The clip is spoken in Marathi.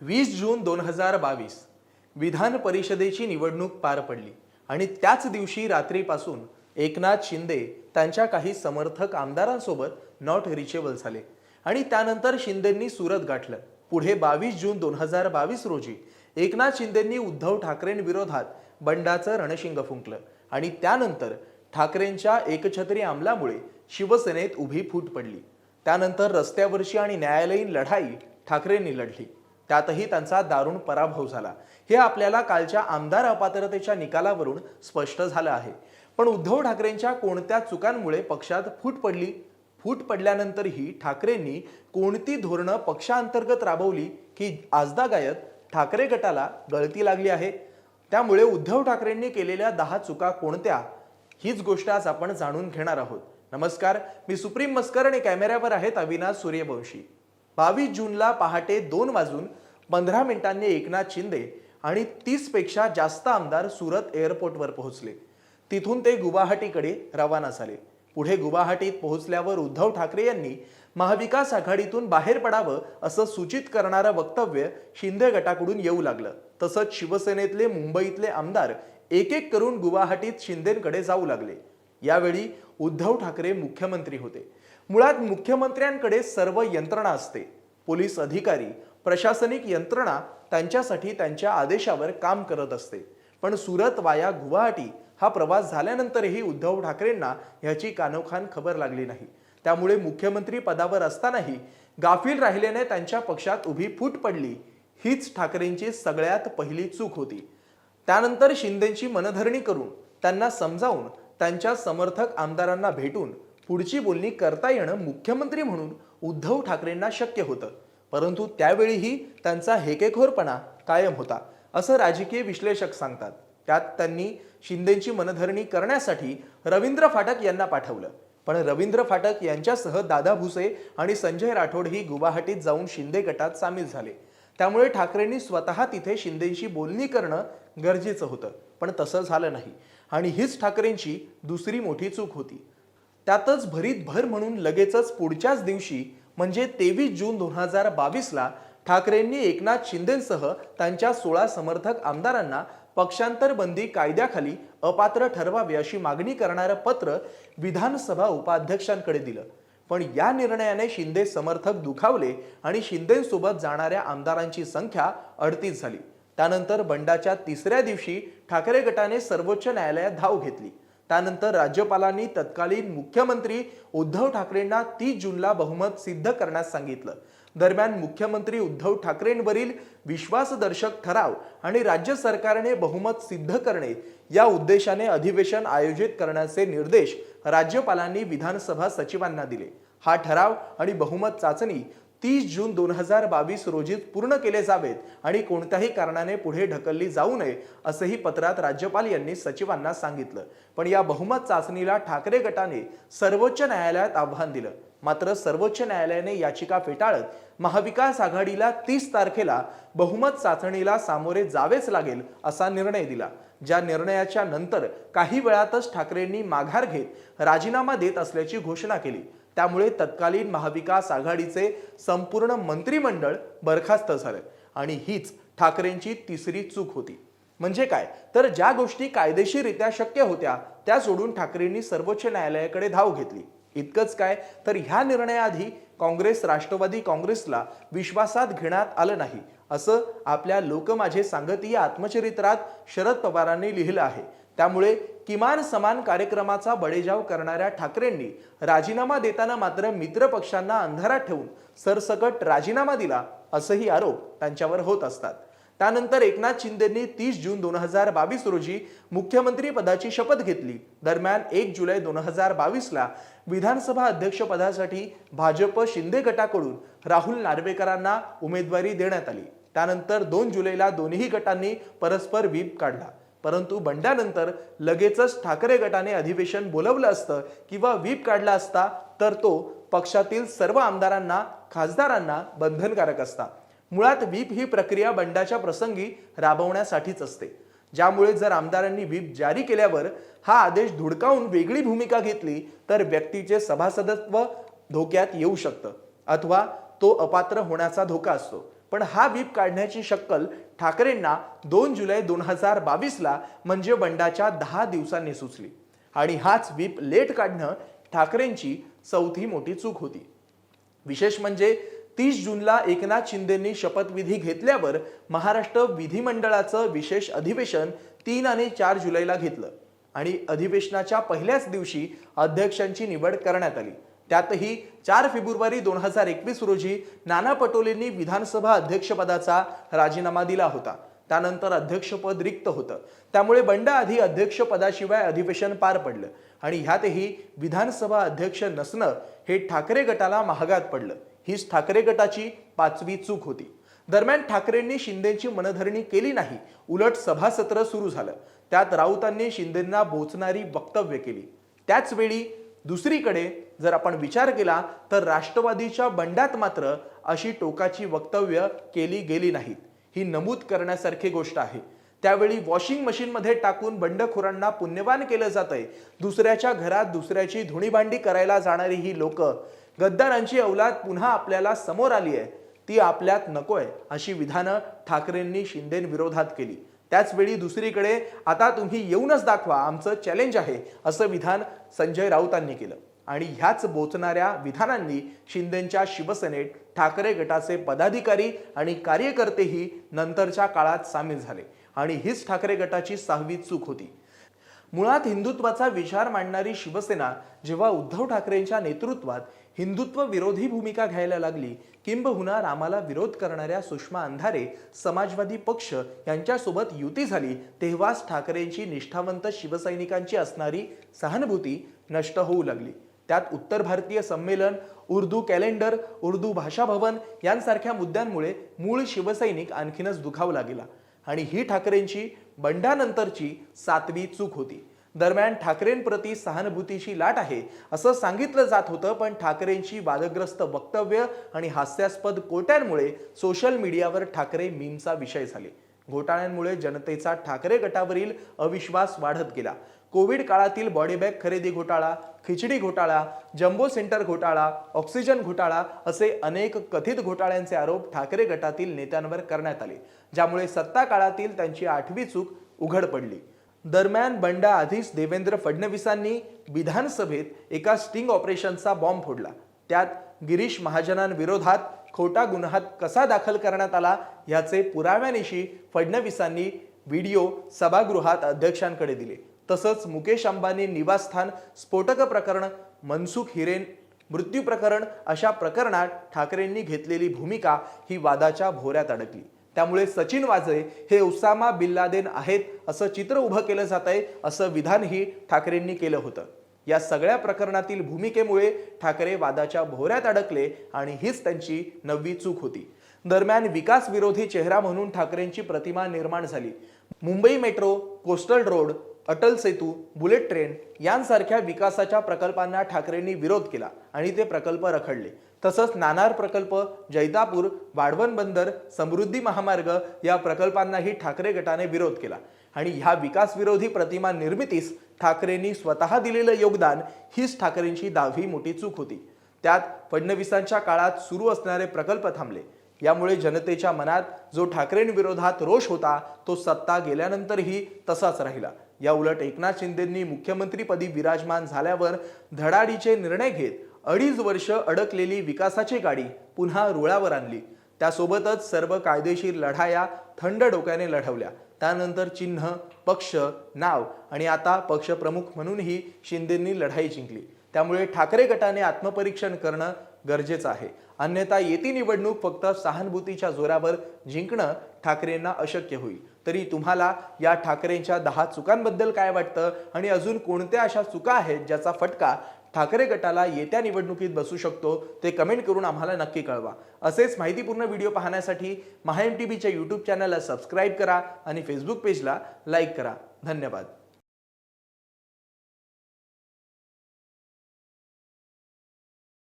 वीस जून दोन हजार बावीस विधान परिषदेची निवडणूक पार पडली आणि त्याच दिवशी रात्रीपासून एकनाथ शिंदे त्यांच्या काही समर्थक आमदारांसोबत नॉट रिचेबल झाले आणि त्यानंतर शिंदेंनी सुरत गाठलं. पुढे बावीस जून दोन हजार बावीस रोजी एकनाथ शिंदेंनी उद्धव ठाकरेंविरोधात बंडाचं रणशिंग फुंकलं आणि त्यानंतर ठाकरेंच्या एकछत्री अंमलामुळे शिवसेनेत उभी फूट पडली. त्यानंतर रस्त्यावरची आणि न्यायालयीन लढाई ठाकरेंनी लढली. त्यातही त्यांचा दारुण पराभव झाला. हे आपल्याला कालच्या आमदार अपात्रतेच्या निकालावरून स्पष्ट झालं आहे. पण उद्धव ठाकरेंच्या कोणत्या चुकांमुळे पक्षात फूट पडली? फूट पडल्यानंतरही ठाकरेंनी कोणती धोरणं पक्षांतर्गत राबवली की आजदागायत ठाकरे गटाला गळती लागली आहे? त्यामुळे उद्धव ठाकरेंनी केलेल्या दहा चुका कोणत्या? हीच गोष्ट आज आपण जाणून घेणार आहोत. नमस्कार मी सुप्रीम मस्कर आणि कॅमेऱ्यावर आहेत अविनाश सूर्यवंशी. बावीस जूनला पहाटे दोन वाजून पंधरा मिनिटांनी एकनाथ शिंदे आणि तीसपेक्षा जास्त आमदार सुरत एअरपोर्टवर पोहोचले. तिथून ते गुवाहाटीकडे रवाना झाले. पुढे गुवाहाटीत पोहोचल्यावर उद्धव ठाकरे यांनी महाविकास आघाडीतून बाहेर पडावं असं सूचित करणारं वक्तव्य शिंदे गटाकडून येऊ लागलं. तसंच शिवसेनेतले मुंबईतले आमदार एक एक करून गुवाहाटीत शिंदेकडे जाऊ लागले. यावेळी उद्धव ठाकरे मुख्यमंत्री होते. मुळात मुख्यमंत्र्यांकडे सर्व यंत्रणा असते. पोलीस अधिकारी प्रशासनिक यंत्रणा त्यांच्यासाठी त्यांच्या आदेशावर काम करत असते. पण सुरत वाया गुवाहाटी हा प्रवास झाल्यानंतरही उद्धव ठाकरेंना ह्याची कानोखान खबर लागली नाही. त्यामुळे मुख्यमंत्री पदावर असतानाही गाफील राहिल्याने त्यांच्या पक्षात उभी फूट पडली. हीच ठाकरेंची सगळ्यात पहिली चूक होती. त्यानंतर शिंदेची मनधरणी करून त्यांना समजावून त्यांच्या समर्थक आमदारांना भेटून पुढची बोलणी करता येणं मुख्यमंत्री म्हणून उद्धव ठाकरेंना शक्य होतं. परंतु त्यावेळीही त्यांचा हेकेखोरपणा कायम होता असं राजकीय विश्लेषक सांगतात. त्यात त्यांनी शिंदेची मनधरणी करण्यासाठी रवींद्र फाटक यांना पाठवलं. पण रवींद्र फाटक यांच्यासह दादा भुसे आणि संजय राठोड ही गुवाहाटीत जाऊन शिंदे गटात सामील झाले. त्यामुळे ठाकरेंनी स्वतः तिथे शिंदेशी बोलणी करणं गरजेचं होतं पण तसं झालं नाही. आणि हीच ठाकरेंची दुसरी मोठी चूक होती. त्यातच भरीत भर म्हणून लगेचच पुढच्याच दिवशी म्हणजे तेवीस जून दोन हजार बावीसला ठाकरेंनी एकनाथ शिंदेसह त्यांच्या सोळा समर्थक आमदारांना पक्षांतर बंदी कायद्याखाली अपात्र ठरवावे अशी मागणी करणारं पत्र विधानसभा उपाध्यक्षांकडे दिलं. पण या निर्णयाने शिंदे समर्थक दुखावले आणि शिंदेसोबत जाणाऱ्या आमदारांची संख्या अडतीस झाली. त्यानंतर बंडाच्या तिसऱ्या दिवशी ठाकरे गटाने सर्वोच्च न्यायालयात धाव घेतली. त्यानंतर राज्यपालांनी तत्कालीन मुख्यमंत्री उद्धव ठाकरेंना तीस जूनला बहुमत सिद्ध करण्यास सांगितलं. दरम्यान मुख्यमंत्री उद्धव ठाकरेंवरील विश्वासदर्शक ठराव आणि राज्य सरकारने बहुमत सिद्ध करणे या उद्देशाने अधिवेशन आयोजित करण्याचे निर्देश राज्यपालांनी विधानसभा सचिवांना दिले. हा ठराव आणि बहुमत चाचणी तीस जून दोन हजार बावीस रोजी पूर्ण केले जावेत आणि कोणत्याही कारणाने पुढे ढकलली जाऊ नये असंही पत्रात राज्यपाल यांनी सचिवांना सांगितलं. पण या बहुमत चाचणीला ठाकरे गटाने सर्वोच्च न्यायालयात आव्हान दिलं. मात्र सर्वोच्च न्यायालयाने याचिका फेटाळत महाविकास आघाडीला तीस तारखेला बहुमत चाचणीला सामोरे जावेच लागेल असा निर्णय दिला. ज्या निर्णयाच्या नंतर काही वेळातच ठाकरेंनी माघार घेत राजीनामा देत असल्याची घोषणा केली. त्यामुळे तत्कालीन महाविकास आघाडीचे संपूर्ण मंत्रिमंडळ बरखास्त झालं. आणि हीच ठाकरेंची तिसरी चूक होती. म्हणजे काय? तर ज्या गोष्टी कायदेशीररित्या शक्य होत्या त्या सोडून ठाकरेंनी सर्वोच्च न्यायालयाकडे धाव घेतली. इतकंच काय? तर ह्या निर्णयाआधी काँग्रेस राष्ट्रवादी काँग्रेसला विश्वासात घेण्यात आलं नाही असं आपल्या लोक माझे सांगतीय आत्मचरित्रात शरद पवारांनी लिहिलं आहे. त्यामुळे किमान समान कार्यक्रमाचा बडेजाव करणाऱ्या ठाकरेंनी राजीनामा देताना मात्र मित्र पक्षांना अंधारात ठेवून सरसकट राजीनामा दिला असंही आरोप त्यांच्यावर होत असतात. त्यानंतर एकनाथ शिंदेंनी तीस जून दोन हजार बावीस रोजी मुख्यमंत्री पदाची शपथ घेतली. दरम्यान एक जुलै दोन हजार बावीसला विधानसभा अध्यक्षपदासाठी भाजप शिंदे गटाकडून राहुल नार्वेकरांना उमेदवारी देण्यात आली. त्यानंतर दोन जुलैला दोन्ही गटांनी परस्पर व्हीप काढला. परंतु बंडानंतर लगेचच ठाकरे गटाने अधिवेशन बोलवलं असतं किंवा व्हीप काढला असता तर तो पक्षातील सर्व आमदारांना खासदारांना बंधनकारक असता. मुळात व्हीप ही प्रक्रिया बंडाच्या प्रसंगी राबवण्यासाठीच असते. ज्यामुळे जर आमदारांनी व्हीप जारी केल्यावर हा आदेश धुडकावून वेगळी भूमिका घेतली तर व्यक्तीचे सभासदत्व धोक्यात येऊ शकतं. अथवा तो अपात्र होण्याचा धोका असतो. पण हा व्हीप काढण्याची शक्कल ठाकरेंना दोन जुलै दोन हजार बावीसला म्हणजे बंडाच्या दहा दिवसांनी सुचली. आणि हाच व्हीप लेट काढणं ठाकरेंची चौथी मोठी चूक होती. विशेष म्हणजे तीस जूनला एकनाथ शिंदेंनी शपथविधी घेतल्यावर महाराष्ट्र विधिमंडळाचं विशेष अधिवेशन तीन आणि चार जुलैला घेतलं. आणि अधिवेशनाच्या पहिल्याच दिवशी अध्यक्षांची निवड करण्यात आली. त्यातही चार फेब्रुवारी दोन हजार एकवीस रोजी नाना पटोलेंनी विधानसभा अध्यक्षपदाचा राजीनामा दिला होता. त्यानंतर अध्यक्षपद रिक्त होतं. त्यामुळे बंड आधी अध्यक्षपदाशिवाय अधिवेशन पार पडलं आणि ह्यातही विधानसभा अध्यक्ष नसणं हे ठाकरे गटाला महागात पडलं. हीच ठाकरे गटाची पाचवी चूक होती. दरम्यान ठाकरेंनी शिंदेची मनधरणी केली नाही. उलट सभासत्र सुरू झालं. त्यात राऊतांनी शिंदेंना बोचणारी वक्तव्य केली. त्याच वेळी दुसरीकडे जर आपण विचार केला तर राष्ट्रवादीच्या बंडात मात्र अशी टोकाची वक्तव्य केली गेली नाहीत. ही नमूद करण्यासारखी गोष्ट आहे. त्यावेळी वॉशिंग मशीनमध्ये टाकून बंडखोरांना पुण्यवान केलं जातंय. दुसऱ्याच्या घरात दुसऱ्याची धुणीभांडी करायला जाणारी ही लोक गद्दारांची अवलाद पुन्हा आपल्याला समोर आली आहे. ती आपल्यात नकोय अशी विधानं ठाकरेंनी शिंदेविरोधात केली. त्याचवेळी दुसरीकडे आता तुम्ही येऊनच दाखवा आमचं चॅलेंज आहे असं विधान संजय राऊतांनी केलं. आणि ह्याच बोचणाऱ्या विधानांनी शिंदेच्या शिवसेनेत ठाकरे गटाचे पदाधिकारी आणि कार्यकर्तेही नंतरच्या काळात सामील झाले. आणि हीच ठाकरे गटाची सहावी चूक होती. मुळात हिंदुत्वाचा विचार मांडणारी शिवसेना जेव्हा उद्धव ठाकरेंच्या नेतृत्वात हिंदुत्व विरोधी भूमिका घ्यायला लागली किंबहुना रामाला विरोध करणाऱ्या सुषमा अंधारे समाजवादी पक्ष यांच्यासोबत युती झाली तेव्हाच ठाकरेंची निष्ठावंत शिवसैनिकांची असणारी सहानुभूती नष्ट होऊ लागली. त्यात उत्तर भारतीय संमेलन उर्दू कॅलेंडर उर्दू भाषा भवन यांसारख्या मुद्द्यांमुळे मूळ शिवसैनिक आणखीनच दुखावला गेला आणि ही ठाकरेंची बंडानंतरची सातवी चूक होती. दरम्यान ठाकरेंप्रती सहानुभूतीची लाट आहे असं सांगितलं जात होतं पण ठाकरेंची वादग्रस्त वक्तव्य आणि हास्यास्पद कोट्यांमुळे सोशल मीडियावर ठाकरे मीमचा विषय झाले. घोटाळ्यांमुळे जनतेचा ठाकरे गटावरील अविश्वास वाढत गेला. कोविड काळातील बॉडीबॅग खरेदी घोटाळा खिचडी घोटाळा जम्बो सेंटर घोटाळा ऑक्सिजन घोटाळा असे अनेक कथित घोटाळ्यांचे आरोप ठाकरे गटातील नेत्यांवर करण्यात आले ज्यामुळे सत्ता काळातील त्यांची आठवी चूक उघड पडली. दरम्यान बंडा आधीच देवेंद्र फडणवीसांनी विधानसभेत एका स्टिंग ऑपरेशनचा बॉम्ब फोडला. त्यात गिरीश महाजनांविरोधात खोटा गुन्हा कसा दाखल करण्यात आला याचे पुराव्यानिशी फडणवीसांनी व्हिडिओ सभागृहात अध्यक्षांकडे दिले. तसंच मुकेश अंबानी निवासस्थान स्फोटक प्रकरण मनसुख हिरेन मृत्यू प्रकरण अशा प्रकरणात ठाकरेंनी घेतलेली भूमिका ही वादाच्या भोऱ्यात अडकली. त्यामुळे सचिन वाजे हे उसामा बिन लादेन आहेत असं चित्र उभं केलं जात आहे असं विधानही ठाकरेंनी केलं होतं. या सगळ्या प्रकरणातील भूमिकेमुळे ठाकरे वादाच्या भोऱ्यात अडकले आणि हीच त्यांची नववी चूक होती. दरम्यान विकास विरोधी चेहरा म्हणून ठाकरेंची प्रतिमा निर्माण झाली. Mumbai metro coastal road Atal Setu bullet train यांसारख्या विकासाच्या प्रकल्पांना ठाकरेंनी विरोध केला आणि ते प्रकल्प रखडले. तसंच नाणार प्रकल्प जैतापूर वाढवण बंदर समृद्धी महामार्ग या प्रकल्पांनाही ठाकरे गटाने विरोध केला. आणि ह्या विकासविरोधी प्रतिमा निर्मितीस ठाकरेंनी स्वतः दिलेलं योगदान हीच ठाकरेंची दहावी मोठी चूक होती. त्यात फडणवीसांच्या काळात सुरू असणारे प्रकल्प थांबले. यामुळे जनतेच्या मनात जो ठाकरेंविरोधात रोष होता तो सत्ता गेल्यानंतरही तसाच राहिला. या उलट एकनाथ शिंदेंनी मुख्यमंत्रीपदी विराजमान झाल्यावर धडाडीचे निर्णय घेत अडीच वर्ष अडकलेली विकासाची गाडी पुन्हा रुळावर आणली. त्यासोबतच सर्व कायदेशीर लढाया थंड डोक्याने लढवल्या. त्यानंतर चिन्ह पक्ष नाव आणि आता पक्षप्रमुख म्हणूनही शिंदेंनी लढाई जिंकली. त्यामुळे ठाकरे गटाने आत्मपरीक्षण करणं गरजेचं आहे. अन्यथा येती निवडणूक फक्त सहानुभूतीच्या जोरावर जिंकणं ठाकरेंना अशक्य होईल. तरी तुम्हाला या ठाकरेंच्या दहा चुकांबद्दल काय वाटतं? आणि अजून कोणत्या अशा चुका आहेत ज्याचा फटका ठाकरे गटाला येत्या निवडणुकीत बसू शकतो? ते कमेंट करून आम्हाला नक्की कळवा. असेच माहितीपूर्ण व्हिडिओ पाहण्यासाठी महाएम टी व्हीच्या यूट्यूब चॅनलला सबस्क्राईब करा आणि फेसबुक पेजला लाईक करा. धन्यवाद.